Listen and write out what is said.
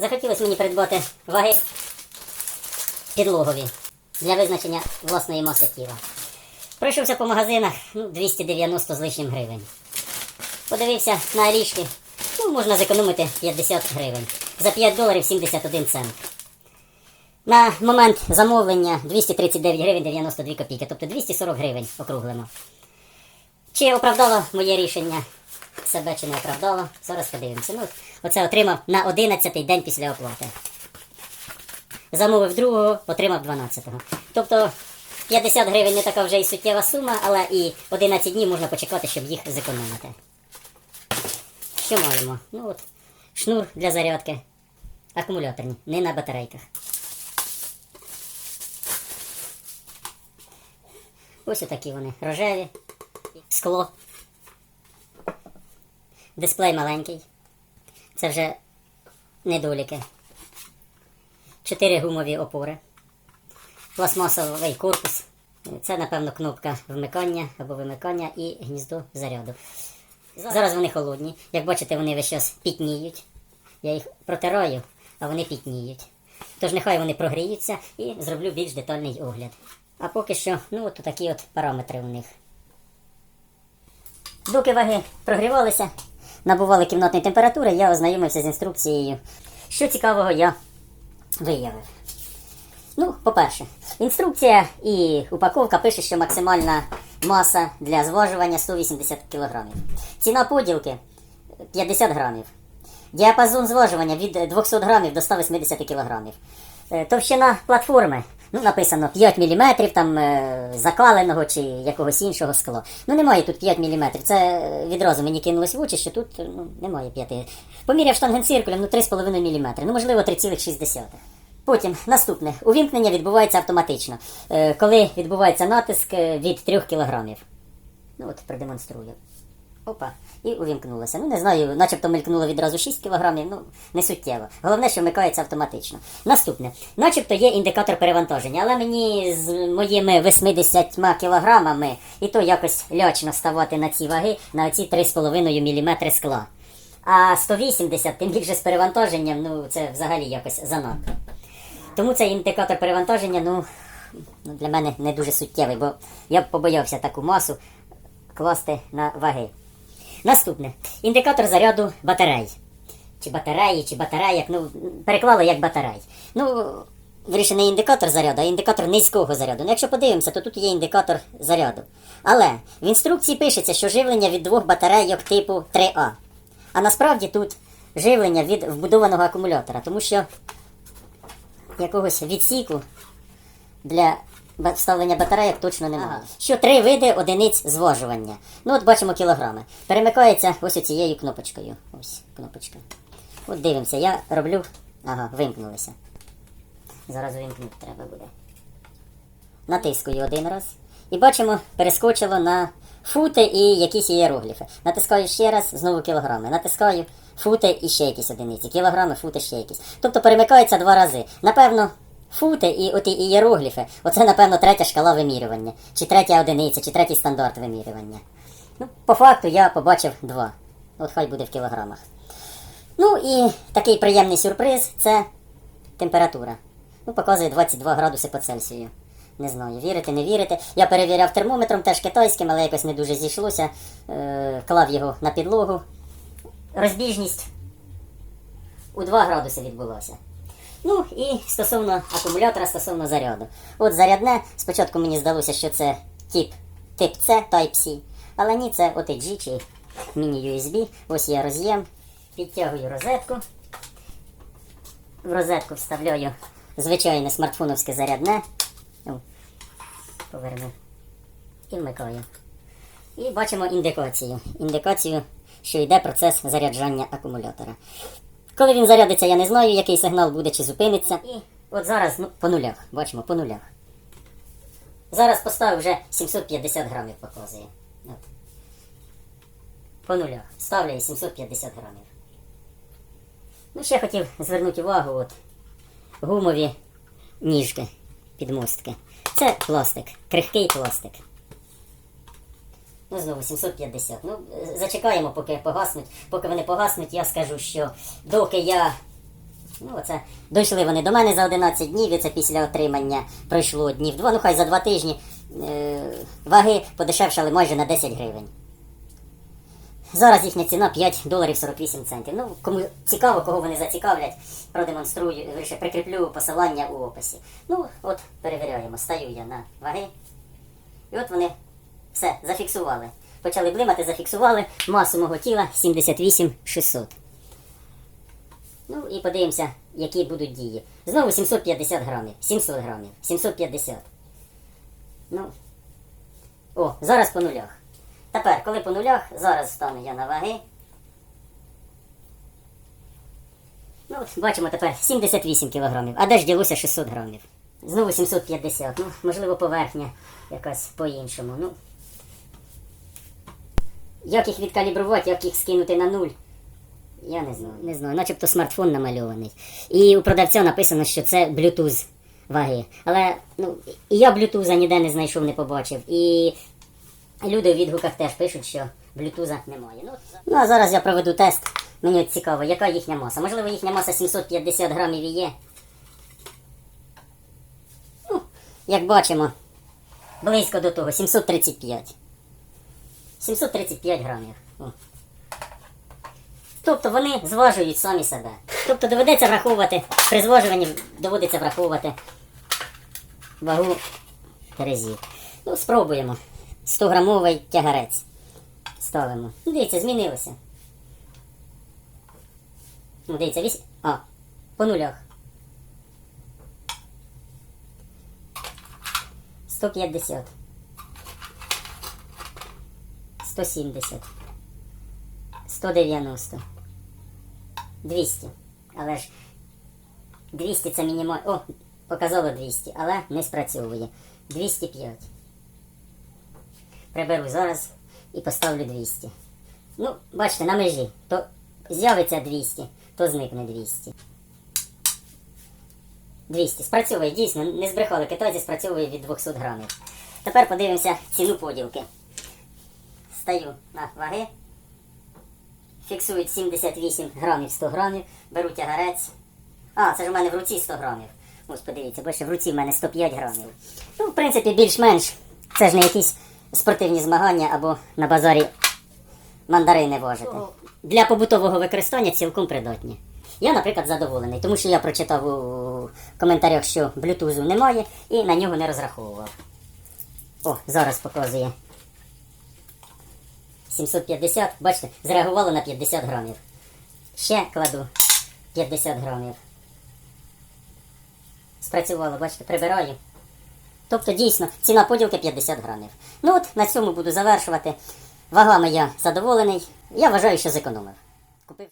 Захотілося мені придбати ваги підлогові для визначення власної маси тіла. Пройшовся по магазинах ну, 290 з лишнім гривень. Подивився на ріжки. Ну, можна зекономити 50 гривень. За 5 доларів 71 цент. На момент замовлення 239 гривень 92 копійки, тобто 240 гривень округлено. Чи оправдало моє рішення себе, чи не оправдало? Зараз подивимося. Ну, оце отримав на 11-й день після оплати. Замовив другого, отримав 12-го. Тобто 50 гривень не така вже і суттєва сума, але і 11 днів можна почекати, щоб їх зекономити. Що маємо? Ну от, шнур для зарядки. Акумуляторні, не на батарейках. Ось отакі вони рожеві, скло. Дисплей маленький. Це вже недоліки. Чотири гумові опори. Пластмасовий корпус. Це, напевно, кнопка вмикання або вимикання і гніздо заряду. Зараз вони холодні. Як бачите, вони весь час пітніють. Я їх протираю, а вони пітніють. Тож нехай вони прогріються і зроблю більш детальний огляд. А поки що, ну от такі от параметри у них. Доки ваги прогрівалися, набували кімнатної температури, я ознайомився з інструкцією. Що цікавого я виявив. Ну, по-перше, інструкція і упаковка пише, що максимальна маса для зважування 180 кг. Ціна поділки 50 грамів. Діапазон зважування від 200 грамів до 180 кг. Е, Товщина платформи. Ну, написано 5 мм там е, закаленого чи якогось іншого скла. Ну немає тут 5 мм. Це е, відразу мені кинулось в очі, що тут е, ну, немає 5. Поміряв штангенциркулем, ну 3,5 мм. Ну, можливо, 3,6. Потім наступне. Увімкнення відбувається автоматично. Коли відбувається натиск від 3 кг. Ну от продемонструю. Опа, і увімкнулося. Ну, не знаю, начебто мелькнуло відразу 6 кг, ну, не суттєво. Головне, що вмикається автоматично. Наступне. Начебто є індикатор перевантаження, але мені з моїми 80 кілограмами і то якось лячно ставати на ці ваги, на оці 3,5 мм скла. А 180, тим більше з перевантаженням, ну, це взагалі якось занадто. Тому цей індикатор перевантаження, ну, ну, для мене не дуже суттєвий, бо я б побоявся таку масу класти на ваги. Наступне. Індикатор заряду батарей. Чи батареї, чи батареяк, ну, переклали як батарей. Ну, вирішив не індикатор заряду, а індикатор низького заряду. Ну, якщо подивимося, то тут є індикатор заряду. Але в інструкції пишеться, що живлення від двох батарейок типу 3А. А насправді тут живлення від вбудованого акумулятора, тому що якогось відсіку для вставлення батарейок точно немає. Що три види одиниць зважування. Ну, от бачимо кілограми. Перемикається ось цією кнопочкою. Ось кнопочка. От дивимося, я роблю. Ага, вимкнулися. Зараз вимкнути треба буде. Натискую один раз. І бачимо, перескочило на фути і якісь ієрогліфи. Натискаю ще раз, знову кілограми. Натискаю фути і ще якісь одиниці. Кілограми, фути, ще якісь. Тобто перемикається два рази. Напевно, фути і оті ієрогліфи, оце, напевно, третя шкала вимірювання. Чи третя одиниця, чи третій стандарт вимірювання. Ну, по факту я побачив два. От хай буде в кілограмах. Ну і такий приємний сюрприз це температура. Ну, показує 22 градуси по Цельсію. Не знаю, вірите, не вірите. Я перевіряв термометром, теж китайським, але якось не дуже зійшлося. Е, клав його на підлогу. Розбіжність у 2 градуси відбулася. Ну і стосовно акумулятора, стосовно заряду. От зарядне, спочатку мені здалося, що це тип, тип C, Type-C, але ні, це OTG чи міні-USB. Ось є роз'єм. Підтягую розетку. В розетку вставляю звичайне смартфоновське зарядне. Поверну. І вмикаю. І бачимо індикацію. Індикацію, що йде процес заряджання акумулятора. Коли він зарядиться, я не знаю, який сигнал буде чи зупиниться. І от зараз ну, по нулях. Бачимо, по нулях. Зараз поставив вже 750 грамів показує. От. По нулях. Ставлю 750 грамів. Ну, ще хотів звернути увагу, от гумові ніжки, підмостки. Це пластик, крихкий пластик. Ну, знову 750. Ну, зачекаємо, поки погаснуть. Поки вони погаснуть, я скажу, що доки я Ну, оце дійшли вони до мене за 11 днів, і це після отримання пройшло днів два. Ну хай за два тижні е, ваги подешевшали майже на 10 гривень. Зараз їхня ціна 5 доларів 48 центів. Ну, кому цікаво, кого вони зацікавлять, продемонструю, вирішую, прикріплю посилання у описі. Ну, от перевіряємо. Стаю я на ваги. І от вони все зафіксували. Почали блимати, зафіксували масу мого тіла 78 600. Ну і подивимося, які будуть дії. Знову 750 грамів, 700 грамів, 750. Ну. О, зараз по нулях. Тепер, коли по нулях, зараз стану я на ваги. Ну, от, бачимо тепер 78 кілограмів, а де ж ділося 600 грамів. Знову 750. Ну, можливо, поверхня якась по-іншому. Ну. Як їх відкалібрувати, як їх скинути на нуль? Я не знаю. Не знаю, начебто смартфон намальований. І у продавця написано, що це Bluetooth ваги. Але ну, і я Bluetooth ніде не знайшов, не побачив. І люди у відгуках теж пишуть, що Bluetooth немає. Ну, ну а зараз я проведу тест. Мені цікаво, яка їхня маса. Можливо, їхня маса 750 грамів і є. Ну, як бачимо, близько до того, 735. 735 грамів. Тобто вони зважують самі себе. Тобто доведеться враховувати, при зважуванні доводиться враховувати вагу терезів. Ну, спробуємо. 100 грамовий тягарець. Ставимо. Ну, дивіться, змінилося. Ну, дивіться, вісь. А, по нулях. 150. 170. 190. 200. Але ж 200 це мінімально. О, показало 200, але не спрацьовує. 205. Приберу зараз і поставлю 200. Ну, бачите, на межі. То з'явиться 200, то зникне 200. 200. Спрацьовує, дійсно, не збрехали. Китайці спрацьовує від 200 грамів. Тепер подивимося ціну поділки. Стаю на ваги. Фіксують 78 грамів 100 грамів. Беру тягарець. А, це ж у мене в руці 100 грамів. Ось подивіться, більше в руці в мене 105 грамів. Ну, в принципі, більш-менш. Це ж не якісь спортивні змагання або на базарі мандарини важити. Для побутового використання цілком придатні. Я, наприклад, задоволений, тому що я прочитав у коментарях, що блютузу немає і на нього не розраховував. О, зараз показує. 750, бачите, зреагувало на 50 грамів. Ще кладу 50 грамів. Спрацювало, бачите, прибираю. Тобто, дійсно, ціна поділки 50 грамів. Ну от, на цьому буду завершувати. Вагами я задоволений. Я вважаю, що зекономив. Купив.